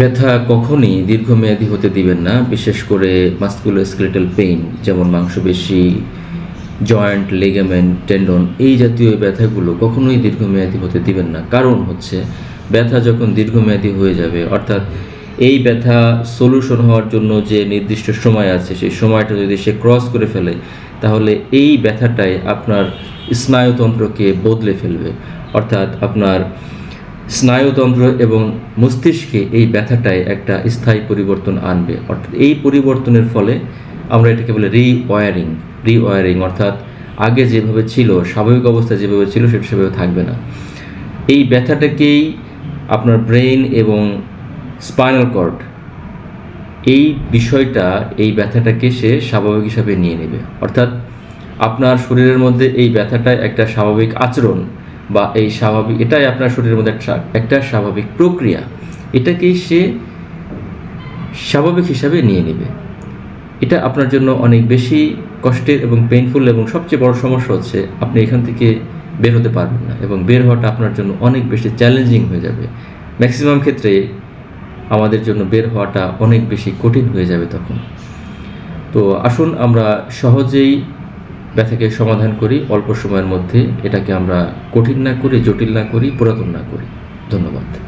ব্যথা কখনই দীর্ঘমেয়াদী হতে দিবেন না, বিশেষ করে মাস্কুলোস্কেলেটাল পেইন, যেমন মাংসপেশি, জয়েন্ট, লেগামেন্ট, টেন্ডন, এই জাতীয় ব্যথাগুলো কখনোই দীর্ঘমেয়াদী হতে দিবেন না। কারণ হচ্ছে, ব্যথা যখন দীর্ঘমেয়াদী হয়ে যাবে, অর্থাৎ এই ব্যথা সলিউশন হওয়ার জন্য যে নির্দিষ্ট সময় আছে, সেই সময়টা যদি সে ক্রস করে ফেলে, তাহলে এই ব্যথাটাই আপনার স্নায়ুতন্ত্রকে বদলে ফেলবে। অর্থাৎ আপনার স্নায়ুতন্ত্র এবং মস্তিষ্কে এই ব্যথাটায় একটা স্থায়ী পরিবর্তন আনবে। অর্থাৎ এই পরিবর্তনের ফলে আমরা এটাকে বলে রিওয়ারিং। রিওয়ারিং অর্থাৎ আগে যেভাবে ছিল, স্বাভাবিক অবস্থা যেভাবে ছিল সেটা সেভাবে থাকবে না। এই ব্যথাটাকেই আপনার ব্রেন এবং স্পাইনাল কর্ড এই বিষয়টা, এই ব্যথাটাকে সে স্বাভাবিক হিসাবে নিয়ে নেবে। অর্থাৎ আপনার শরীরের মধ্যে এই ব্যথাটা একটা স্বাভাবিক আচরণ বা এই স্বাভাবিক, এটাই আপনার শরীরের মধ্যে একটা একটা স্বাভাবিক প্রক্রিয়া। এটাকেই সে স্বাভাবিক হিসাবে নিয়ে নেবে। এটা আপনার জন্য অনেক বেশি কষ্টের এবং পেইনফুল এবং সবচেয়ে বড় সমস্যা হচ্ছে আপনি এখান থেকে বের হতে পারবেন না এবং বের হওয়াটা আপনার জন্য অনেক বেশি চ্যালেঞ্জিং হয়ে যাবে। ম্যাক্সিমাম ক্ষেত্রে আমাদের জন্য বের হওয়াটা অনেক বেশি কঠিন হয়ে যাবে তখন। তো আসুন আমরা সহজেই ব্যথাকে সমাধান করি, অল্প সময়ের মধ্যে এটাকে আমরা কঠিন না করি, জটিল না করি, পুরাতন না করি। ধন্যবাদ।